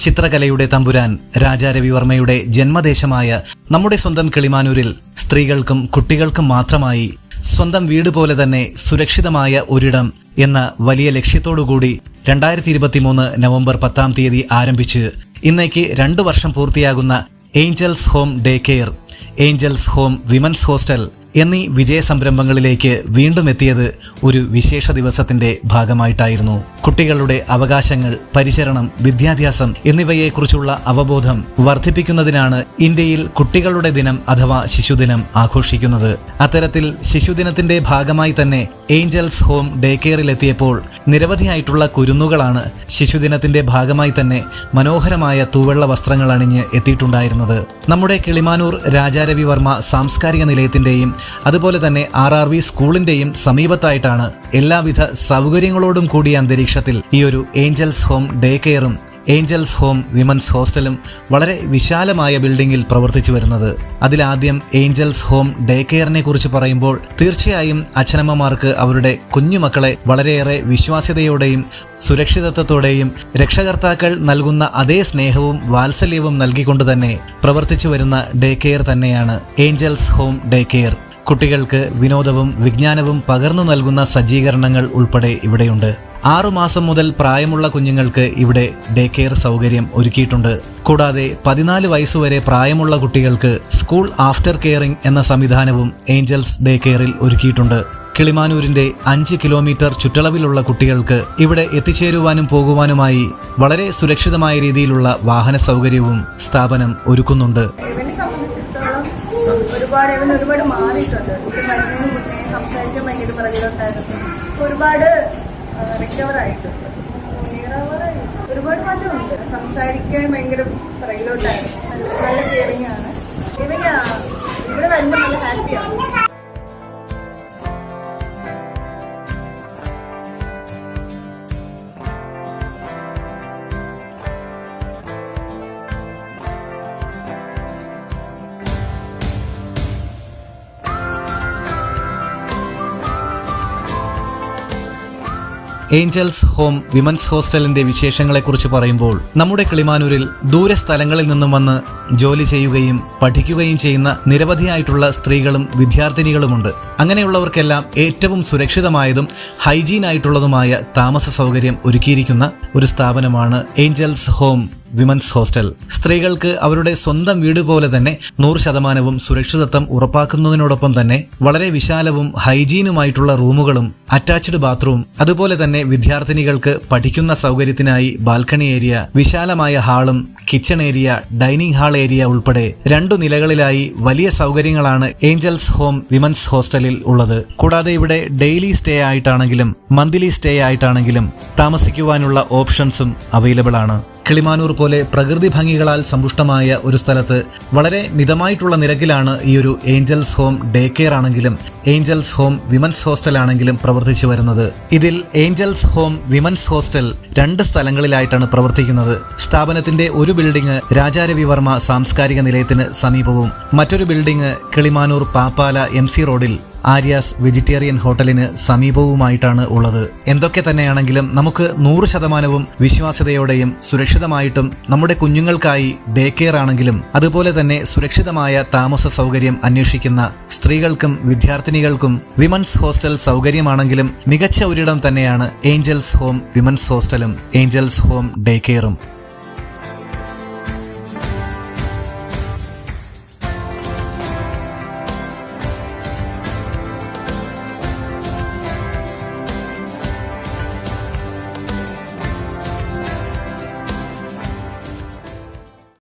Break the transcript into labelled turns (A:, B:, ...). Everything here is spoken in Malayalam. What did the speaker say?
A: ചിത്രകലയുടെ തമ്പുരാൻ രാജാരവിവർമ്മയുടെ ജന്മദേശമായ നമ്മുടെ സ്വന്തം കിളിമാനൂരിൽ സ്ത്രീകൾക്കും കുട്ടികൾക്കും മാത്രമായി സ്വന്തം വീട് പോലെ തന്നെ സുരക്ഷിതമായ ഒരിടം എന്ന വലിയ ലക്ഷ്യത്തോടുകൂടി രണ്ടായിരത്തി ഇരുപത്തിമൂന്ന് നവംബർ പത്താം തീയതി ആരംഭിച്ച് ഇന്നേക്ക് രണ്ടു വർഷം പൂർത്തിയാകുന്ന Angels Home day care Angels Home women's hostel എന്നീ വിജയ സംരംഭങ്ങളിലേക്ക് വീണ്ടും എത്തിയത് ഒരു വിശേഷ ദിവസത്തിന്റെ ഭാഗമായിട്ടായിരുന്നു. കുട്ടികളുടെ അവകാശങ്ങൾ പരിചരണം വിദ്യാഭ്യാസം എന്നിവയെക്കുറിച്ചുള്ള അവബോധം വർദ്ധിപ്പിക്കുന്നതിനാണ് ഇന്ത്യയിൽ കുട്ടികളുടെ ദിനം അഥവാ ശിശുദിനം ആഘോഷിക്കുന്നത്. അത്തരത്തിൽ ശിശുദിനത്തിന്റെ ഭാഗമായി തന്നെ ഏഞ്ചൽസ് ഹോം ഡേ കെയറിലെത്തിയപ്പോൾ നിരവധിയായിട്ടുള്ള കുരുന്നുകളാണ് ശിശുദിനത്തിന്റെ ഭാഗമായി തന്നെ മനോഹരമായ തൂവെള്ള വസ്ത്രങ്ങൾ അണിഞ്ഞ് എത്തിയിട്ടുണ്ടായിരുന്നത്. നമ്മുടെ കിളിമാനൂർ രാജാരവിവർമ്മ സാംസ്കാരിക നിലയത്തിന്റെയും അതുപോലെ തന്നെ ആർ ആർ വി സ്കൂളിന്റെയും സമീപത്തായിട്ടാണ് എല്ലാവിധ സൗകര്യങ്ങളോടും കൂടിയ അന്തരീക്ഷത്തിൽ ഈ ഒരു ഏഞ്ചൽസ് ഹോം ഡേ കെയറും ഏഞ്ചൽസ് ഹോം വിമൻസ് ഹോസ്റ്റലും വളരെ വിശാലമായ ബിൽഡിംഗിൽ പ്രവർത്തിച്ചു വരുന്നത്. അതിലാദ്യം ഏഞ്ചൽസ് ഹോം ഡേ കെയറിനെ കുറിച്ച് പറയുമ്പോൾ തീർച്ചയായും അച്ഛനമ്മമാർക്ക് അവരുടെ കുഞ്ഞുമക്കളെ വളരെയേറെ വിശ്വാസ്യതയോടെയും സുരക്ഷിതത്വത്തോടെയും രക്ഷകർത്താക്കൾ നൽകുന്ന അതേ സ്നേഹവും വാത്സല്യവും നൽകിക്കൊണ്ട് തന്നെ പ്രവർത്തിച്ചു വരുന്ന ഡേ കെയർ തന്നെയാണ് ഏഞ്ചൽസ് ഹോം ഡേ കെയർ. കുട്ടികൾക്ക് വിനോദവും വിജ്ഞാനവും പകർന്നു നൽകുന്ന സജ്ജീകരണങ്ങൾ ഉൾപ്പെടെ ഇവിടെയുണ്ട്. ആറുമാസം മുതൽ പ്രായമുള്ള കുഞ്ഞുങ്ങൾക്ക് ഇവിടെ ഡേ കെയർ സൗകര്യം ഒരുക്കിയിട്ടുണ്ട്. കൂടാതെ പതിനാല് വയസ്സുവരെ പ്രായമുള്ള കുട്ടികൾക്ക് സ്കൂൾ ആഫ്റ്റർ കെയറിംഗ് എന്ന സംവിധാനവും ഏഞ്ചൽസ് ഡേ കെയറിൽ ഒരുക്കിയിട്ടുണ്ട്. കിളിമാനൂരിന്റെ അഞ്ച് കിലോമീറ്റർ ചുറ്റളവിലുള്ള കുട്ടികൾക്ക് ഇവിടെ എത്തിച്ചേരുവാനും പോകുവാനുമായി വളരെ സുരക്ഷിതമായ രീതിയിലുള്ള വാഹന സൗകര്യവും സ്ഥാപനം ഒരുക്കുന്നുണ്ട്.
B: ഒരുപാട് ഇവൻ ഒരുപാട് മാറിയിട്ടുണ്ട്. ഇത് വരുന്നതിന് മുന്നേ സംസാരിക്കാൻ ഭയങ്കര ഇപ്പൊ ഒരുപാട് റിക്കവർ ആയിട്ടുണ്ട്. ഒരുപാട് മാറ്റമുണ്ട്. സംസാരിക്കാൻ ഭയങ്കര പിറകിലോട്ടായിരുന്നു നല്ല നല്ല കെയറിങ് ആണ്. ഇവന് ഇവിടെ വരുമ്പോൾ നല്ല ഹാപ്പിയാണ്
A: ഏഞ്ചൽസ് ഹോം വിമൻസ് ഹോസ്റ്റലിന്റെ വിശേഷങ്ങളെക്കുറിച്ച് പറയുമ്പോൾ നമ്മുടെ കിളിമാനൂരിൽ ദൂര സ്ഥലങ്ങളിൽ നിന്നും വന്ന് ജോലി ചെയ്യുകയും പഠിക്കുകയും ചെയ്യുന്ന നിരവധിയായിട്ടുള്ള സ്ത്രീകളും വിദ്യാർത്ഥിനികളുമുണ്ട്. അങ്ങനെയുള്ളവർക്കെല്ലാം ഏറ്റവും സുരക്ഷിതമായതും ഹൈജീൻ ആയിട്ടുള്ളതുമായ താമസ സൗകര്യം ഒരുക്കിയിരിക്കുന്ന ഒരു സ്ഥാപനമാണ് ഏഞ്ചൽസ് ഹോം. Women's hostel. സ്ത്രീകൾക്ക് അവരുടെ സ്വന്തം വീട് പോലെ തന്നെ നൂറ് ശതമാനവും സുരക്ഷിതത്വം ഉറപ്പാക്കുന്നതിനോടൊപ്പം തന്നെ വളരെ വിശാലവും ഹൈജീനുമായിട്ടുള്ള റൂമുകളും അറ്റാച്ച്ഡ് ബാത്റൂം അതുപോലെ തന്നെ വിദ്യാർത്ഥിനികൾക്ക് പഠിക്കുന്ന സൗകര്യത്തിനായി ബാൽക്കണി ഏരിയ വിശാലമായ ഹാളും kitchen area dining hall area ഉൾപ്പെടെ രണ്ടു നിലകളിലായി വലിയ സൗകര്യങ്ങളാണ് ഏഞ്ചൽസ് ഹോം വിമൻസ് ഹോസ്റ്റലിൽ ഉള്ളത്. കൂടാതെ ഇവിടെ ഡെയിലി സ്റ്റേ ആയിട്ടാണെങ്കിലും മന്ത്ലി സ്റ്റേ ആയിട്ടാണെങ്കിലും താമസിക്കുവാനുള്ള ഓപ്ഷൻസും അവൈലബിൾ ആണ് കിളിമാനൂർ പോലെ പ്രകൃതി ഭംഗികളാൽ സമ്പുഷ്ടമായ ഒരു സ്ഥലത്ത് വളരെ മിതമായിട്ടുള്ള നിരക്കിലാണ് ഈ ഒരു ഏഞ്ചൽസ് ഹോം ഡേ കെയർ ആണെങ്കിലും ഏഞ്ചൽസ് ഹോം വിമൻസ് ഹോസ്റ്റൽ ആണെങ്കിലും പ്രവർത്തിച്ചു വരുന്നത്. ഇതിൽ ഏഞ്ചൽസ് ഹോം വിമൻസ് ഹോസ്റ്റൽ രണ്ട് സ്ഥലങ്ങളിലായിട്ടാണ് പ്രവർത്തിക്കുന്നത്. സ്ഥാപനത്തിന്റെ ഒരു ബിൽഡിംഗ് രാജാരവിവർമ്മ സാംസ്കാരിക നിലയത്തിന് സമീപവും മറ്റൊരു ബിൽഡിംഗ് കിളിമാനൂർ പാപ്പാല എം റോഡിൽ ആര്യാസ് വെജിറ്റേറിയൻ ഹോട്ടലിന് സമീപവുമായിട്ടാണ് ഉള്ളത്. എന്തൊക്കെ തന്നെയാണെങ്കിലും നമുക്ക് നൂറ് ശതമാനവും വിശ്വാസ്യതയോടെയും സുരക്ഷിതമായിട്ടും നമ്മുടെ കുഞ്ഞുങ്ങൾക്കായി ഡേ കെയർ ആണെങ്കിലും അതുപോലെ തന്നെ സുരക്ഷിതമായ താമസ സൗകര്യം അന്വേഷിക്കുന്ന സ്ത്രീകൾക്കും വിദ്യാർത്ഥിനികൾക്കും വിമൻസ് ഹോസ്റ്റൽ സൗകര്യമാണെങ്കിലും മികച്ച ഒരിടം തന്നെയാണ് ഏഞ്ചൽസ് ഹോം വിമൻസ് ഹോസ്റ്റലും. Angeles home day കെയറും